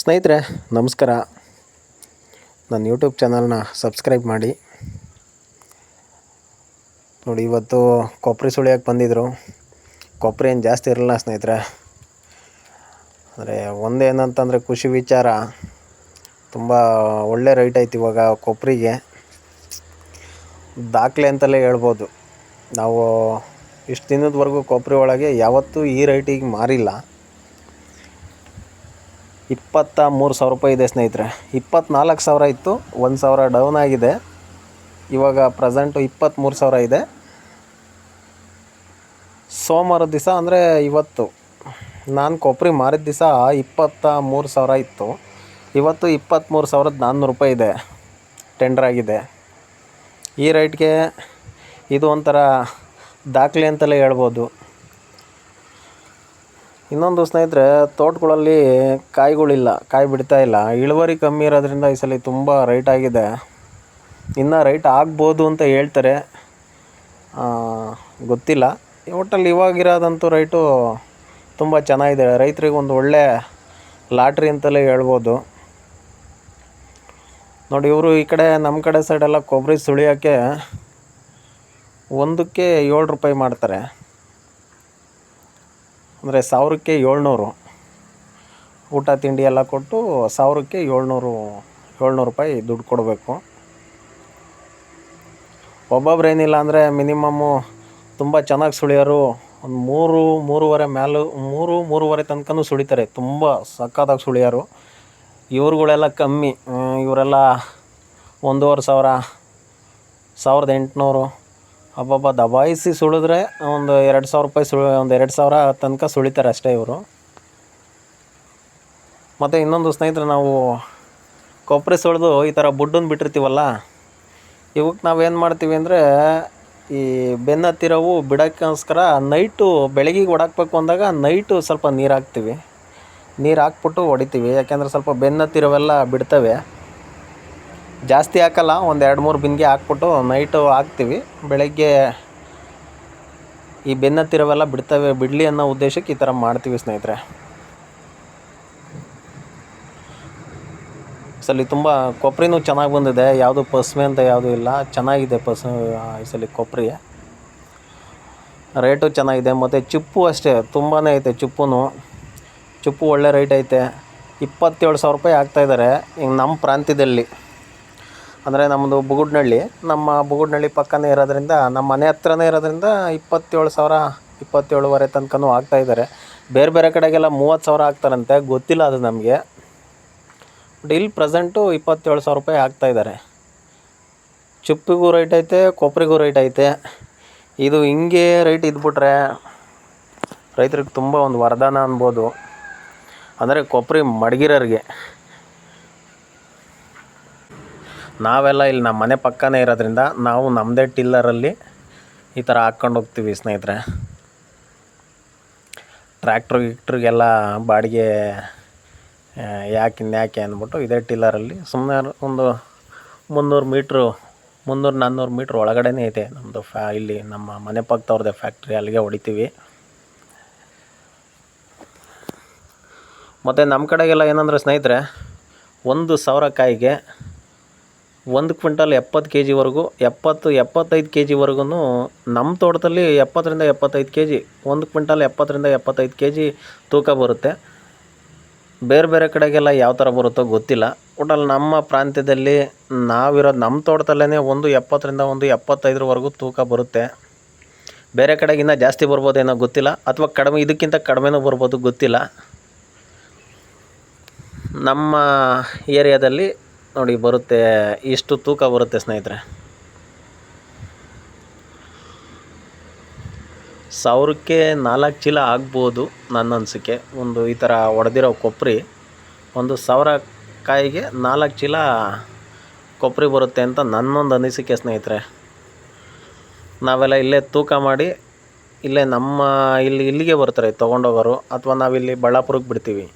ಸ್ನೇಹಿತರೆ, ನಮಸ್ಕಾರ. ನನ್ನ ಯೂಟ್ಯೂಬ್ ಚಾನಲ್ನ ಸಬ್ಸ್ಕ್ರೈಬ್ ಮಾಡಿ. ನೋಡಿ, ಇವತ್ತು ಕೊಬ್ಬರಿ ಸುಳಿಯೋಕೆ ಬಂದಿದ್ದರು ಕೊಬ್ಬರಿ ಏನು ಜಾಸ್ತಿ ಇರಲ್ಲ ಸ್ನೇಹಿತರೆ. ಅಂದರೆ ಒಂದೇನಂತಂದರೆ ಖುಷಿ ವಿಚಾರ. ತುಂಬ ಒಳ್ಳೆ ರೈಟ್ ಐತೆ ಇವಾಗ ಕೊಬ್ಬರಿಗೆ ದಾಖಲೆ ಅಂತಲೇ ಹೇಳ್ಬೋದು. ನಾವು ಇಷ್ಟು ದಿನದವರೆಗೂ ಕೊಬ್ಬರಿ ಒಳಗೆ ಯಾವತ್ತೂ ಈ ರೈಟಿಗೆ ಮಾರಿಲ್ಲ. ಇಪ್ಪತ್ತ ಮೂರು ಸಾವಿರ ರೂಪಾಯಿ ಇದೆ ಸ್ನೇಹಿತರೆ. ಇಪ್ಪತ್ತ್ನಾಲ್ಕು ಸಾವಿರ ಇತ್ತು, ಒಂದು ಸಾವಿರ ಡೌನ್ ಆಗಿದೆ. ಇವಾಗ ಪ್ರೆಸೆಂಟು ಇಪ್ಪತ್ತ್ಮೂರು ಸಾವಿರ ಇದೆ. ಸೋಮವಾರ ದಿವಸ ಅಂದರೆ ಇವತ್ತು, ನಾನು ಕೊಬ್ಬರಿ ಮಾರಿದ ದಿವಸ ಇಪ್ಪತ್ತ ಮೂರು ಸಾವಿರ ಇತ್ತು. ಇವತ್ತು ಇಪ್ಪತ್ತ್ಮೂರು ಸಾವಿರದ ನಾನ್ನೂರು ರೂಪಾಯಿ ಇದೆ ಟೆಂಡರ್ ಆಗಿದೆ. ಈ ರೇಟ್ಗೆ ಇದು ಒಂಥರ ದಾಖಲೆ ಅಂತಲೇ ಹೇಳ್ಬೋದು. ಇನ್ನೊಂದು ಸ್ನೇಹಿತರೆ, ತೋಟಗಳಲ್ಲಿ ಕಾಯಿಗಳಿಲ್ಲ, ಕಾಯಿ ಬಿಡ್ತಾ ಇಲ್ಲ. ಇಳುವರಿ ಕಮ್ಮಿ ಇರೋದ್ರಿಂದ ಈ ಸಲ ತುಂಬ ರೈಟ್ ಆಗಿದೆ. ಇನ್ನು ರೈಟ್ ಆಗ್ಬೋದು ಅಂತ ಹೇಳ್ತಾರೆ. ಗೊತ್ತಿಲ್ಲ. ಒಟ್ಟಲ್ಲಿ ಇವಾಗಿರೋದಂತೂ ರೈಟು ತುಂಬ ಚೆನ್ನಾಗಿದೆ. ರೈತರಿಗೆ ಒಂದು ಒಳ್ಳೆ ಲಾಟ್ರಿ ಅಂತಲೇ ಹೇಳ್ಬೋದು. ನೋಡಿ, ಇವರು ಈ ಕಡೆ ನಮ್ಮ ಕಡೆ ಸೈಡೆಲ್ಲ ಕೊಬ್ಬರಿ ಸುಳಿಯೋಕ್ಕೆ ಒಂದಕ್ಕೆ ಏಳು ರೂಪಾಯಿ ಮಾಡ್ತಾರೆ. ಅಂದರೆ ಸಾವಿರಕ್ಕೆ ಏಳ್ನೂರು. ಊಟ, ತಿಂಡಿ ಎಲ್ಲ ಕೊಟ್ಟು ಸಾವಿರಕ್ಕೆ ಏಳ್ನೂರು ಏಳ್ನೂರು ರೂಪಾಯಿ ದುಡ್ಡು ಕೊಡಬೇಕು. ಒಬ್ಬೊಬ್ರು ಏನಿಲ್ಲ ಅಂದರೆ ಮಿನಿಮಮ್ಮು ತುಂಬ ಚೆನ್ನಾಗಿ ಸುಳಿಯೋರು. ಒಂದು ಮೂರು, ಮೂರುವರೆ ಮ್ಯಾಲು, ಮೂರು, ಮೂರುವರೆ ತನಕನೂ ಸುಳಿತಾರೆ. ತುಂಬ ಸಕ್ಕತ್ತಾಗಿ ಸುಳಿಯೋರು. ಇವ್ರುಗಳೆಲ್ಲ ಕಮ್ಮಿ. ಇವರೆಲ್ಲ ಒಂದೂವರೆ ಸಾವಿರ, ಸಾವಿರದ ಎಂಟುನೂರು. ಅಬ್ಬಬ್ಬ, ದಬಾಯಿಸಿ ಸುಳಿದ್ರೆ ಒಂದು ಎರಡು ಸಾವಿರ ರೂಪಾಯಿ ಸುಳಿ, ಒಂದು ಎರಡು ಸಾವಿರ ತನಕ ಸುಳಿತಾರೆ ಅಷ್ಟೇ ಇವರು. ಮತ್ತು ಇನ್ನೊಂದು ಸ್ನೇಹಿತರೆ, ನಾವು ಕೊಬ್ಬರಿ ಸುಳಿದು ಈ ಥರ ಬುಡ್ಡನ್ನು ಬಿಟ್ಟಿರ್ತೀವಲ್ಲ ಇವಕ್ಕೆ ನಾವೇನು ಮಾಡ್ತೀವಿ ಅಂದರೆ, ಈ ಬೆನ್ನ ಹತ್ತಿರವು ಬಿಡೋಕ್ಕೋಸ್ಕರ ನೈಟು ಬೆಳಗಿಗೆ ಹೊಡಾಕ್ಬೇಕು ಅಂದಾಗ ನೈಟು ಸ್ವಲ್ಪ ನೀರು ಹಾಕ್ತೀವಿ. ನೀರು ಹಾಕ್ಬಿಟ್ಟು ಹೊಡಿತೀವಿ, ಯಾಕೆಂದರೆ ಸ್ವಲ್ಪ ಬೆನ್ನ ಹತ್ತಿರವೆಲ್ಲ ಬಿಡ್ತವೆ. ಜಾಸ್ತಿ ಹಾಕಲ್ಲ, ಒಂದು ಎರಡು ಮೂರು ಬಿಂದಿಗೆ ಹಾಕ್ಬಿಟ್ಟು ನೈಟು ಹಾಕ್ತೀವಿ. ಬೆಳಗ್ಗೆ ಈ ಬೆನ್ನತ್ತಿರವೆಲ್ಲ ಬಿಡ್ತವೆ, ಬಿಡಲಿ ಅನ್ನೋ ಉದ್ದೇಶಕ್ಕೆ ಈ ಥರ ಮಾಡ್ತೀವಿ ಸ್ನೇಹಿತರೆ. ಸಲ ತುಂಬ ಕೊಬ್ಬರಿನೂ ಚೆನ್ನಾಗಿ ಬಂದಿದೆ, ಯಾವುದು ಪಸ್ಮೆ ಅಂತ ಯಾವುದೂ ಇಲ್ಲ. ಚೆನ್ನಾಗಿದೆ ಪಸ್ ಈ ಸಲ ಕೊಬ್ಬರಿ ರೇಟು ಚೆನ್ನಾಗಿದೆ, ಮತ್ತು ಚಿಪ್ಪು ಅಷ್ಟೇ ತುಂಬಾ ಐತೆ ಚಿಪ್ಪುನು. ಚಿಪ್ಪು ಒಳ್ಳೆ ರೇಟ್ ಐತೆ. ಇಪ್ಪತ್ತೇಳು ಸಾವಿರ ರೂಪಾಯಿ ಆಗ್ತಾಯಿದ್ದಾರೆ ಈಗ ನಮ್ಮ ಪ್ರಾಂತ್ಯದಲ್ಲಿ. ಅಂದರೆ ನಮ್ಮದು ಬುಗುಡ್ನಳ್ಳಿ. ನಮ್ಮ ಬುಗುಡ್ನಳ್ಳಿ ಪಕ್ಕನೇ ಇರೋದ್ರಿಂದ, ನಮ್ಮ ಮನೆ ಹತ್ರನೇ ಇರೋದ್ರಿಂದ ಇಪ್ಪತ್ತೇಳು ಸಾವಿರ, ಇಪ್ಪತ್ತೇಳುವರೆ ತನಕನೂ ಆಗ್ತಾಯಿದ್ದಾರೆ ಬೇರೆ ಬೇರೆ ಕಡೆಗೆಲ್ಲ ಮೂವತ್ತು ಸಾವಿರ ಆಗ್ತಾರಂತೆ. ಗೊತ್ತಿಲ್ಲ ಅದು ನಮಗೆ. ಬಟ್ ಇಲ್ಲಿ ಪ್ರೆಸೆಂಟು ಇಪ್ಪತ್ತೇಳು ಸಾವಿರ ರೂಪಾಯಿ ಆಗ್ತಾಯಿದ್ದಾರೆ ಚುಪ್ಪಿಗೂ ರೇಟ್ ಐತೆ ಕೊಬ್ಬರಿಗೂ ರೇಟ್ ಐತೆ. ಇದು ಹಿಂಗೆ ರೇಟ್ ಇದ್ಬಿಟ್ರೆ ರೈತರಿಗೆ ತುಂಬ ಒಂದು ವರದಾನ ಅನ್ಬೋದು. ಅಂದರೆ ಕೊಬ್ಬರಿ ಮಡಗಿರೋರಿಗೆ. ನಾವೆಲ್ಲ ಇಲ್ಲಿ ನಮ್ಮ ಮನೆ ಪಕ್ಕನೇ ಇರೋದ್ರಿಂದ ನಾವು ನಮ್ಮದೇ ಟಿಲ್ಲರಲ್ಲಿ ಈ ಥರ ಹಾಕ್ಕೊಂಡು ಹೋಗ್ತೀವಿ ಸ್ನೇಹಿತರೆ. ಟ್ರ್ಯಾಕ್ಟ್ರು ಗಿಕ್ಟ್ರಿಗೆಲ್ಲ ಬಾಡಿಗೆ ಯಾಕೆ ಇನ್ಯಾಕೆ ಅಂದ್ಬಿಟ್ಟು ಇದೇ ಟಿಲ್ಲರಲ್ಲಿ ಸುಮ್ಮನೆ ಒಂದು ಮುನ್ನೂರು ಮೀಟ್ರು, ಮುನ್ನೂರು ನಾನ್ನೂರು ಮೀಟ್ರ್ ಒಳಗಡೆನೇ ಇದೆ ನಮ್ಮದು ಫ್ಯಾ, ಇಲ್ಲಿ ನಮ್ಮ ಮನೆ ಪಕ್ಕದವ್ರದ್ದೇ ಫ್ಯಾಕ್ಟ್ರಿ ಅಲ್ಲಿಗೆ ಹೊಡಿತೀವಿ. ಮತ್ತು ನಮ್ಮ ಕಡೆಗೆಲ್ಲ ಏನಂದರೆ ಸ್ನೇಹಿತರೆ, ಒಂದು ಸಾವಿರ ಕಾಯಿಗೆ ಒಂದು ಕ್ವಿಂಟಲ್ ಎಪ್ಪತ್ತು ಕೆ ಜಿವರೆಗೂ ಎಪ್ಪತ್ತು, ಎಪ್ಪತ್ತೈದು ಕೆ ಜಿವರೆಗೂ ನಮ್ಮ ತೋಟದಲ್ಲಿ ಎಪ್ಪತ್ತರಿಂದ ಎಪ್ಪತ್ತೈದು ಕೆ ಜಿ ಒಂದು ಕ್ವಿಂಟಲ್ ಎಪ್ಪತ್ತರಿಂದ ಎಪ್ಪತ್ತೈದು ಕೆ ಜಿ ತೂಕ ಬರುತ್ತೆ. ಬೇರೆ ಬೇರೆ ಕಡೆಗೆಲ್ಲ ಯಾವ ಥರ ಬರುತ್ತೋ ಗೊತ್ತಿಲ್ಲ. ಒಟ್ಟಲ್ಲಿ ನಮ್ಮ ಪ್ರಾಂತ್ಯದಲ್ಲಿ ನಾವಿರೋದು ನಮ್ಮ ತೋಟದಲ್ಲೇ ಒಂದು ಎಪ್ಪತ್ತರಿಂದ ಒಂದು ಎಪ್ಪತ್ತೈದರವರೆಗೂ ತೂಕ ಬರುತ್ತೆ. ಬೇರೆ ಕಡೆಗಿಂತ ಜಾಸ್ತಿ ಬರ್ಬೋದೇನೋ ಗೊತ್ತಿಲ್ಲ. ಅಥವಾ ಕಡಿಮೆ, ಇದಕ್ಕಿಂತ ಕಡಿಮೆನೂ ಬರ್ಬೋದು ಗೊತ್ತಿಲ್ಲ. ನಮ್ಮ ಏರಿಯಾದಲ್ಲಿ ನೋಡಿ, ಬರುತ್ತೆ. ಇಷ್ಟು ತೂಕ ಬರುತ್ತೆ ಸ್ನೇಹಿತರೆ. ಸಾವಿರಕ್ಕೆ ನಾಲ್ಕು ಚೀಲ ಆಗ್ಬೋದು ನನ್ನ ಅನಿಸಿಕೆ. ಒಂದು ಈ ಥರ ಒಡೆದಿರೋ ಕೊಬ್ಬರಿ ಒಂದು ಸಾವಿರ ಕಾಯಿಗೆ ನಾಲ್ಕು ಚೀಲ ಕೊಬ್ಬರಿ ಬರುತ್ತೆ ಅಂತ ನನ್ನೊಂದು ಅನಿಸಿಕೆ ಸ್ನೇಹಿತರೆ. ನಾವೆಲ್ಲ ಇಲ್ಲೇ ತೂಕ ಮಾಡಿ, ಇಲ್ಲೇ ನಮ್ಮ ಇಲ್ಲಿ ಇಲ್ಲಿಗೆ ಬರ್ತಾರೆ ತೊಗೊಂಡೋಗೋರು, ಅಥವಾ ನಾವಿಲ್ಲಿ ಬಳ್ಳಾಪುರಕ್ಕೆ ಬಿಡ್ತೀವಿ.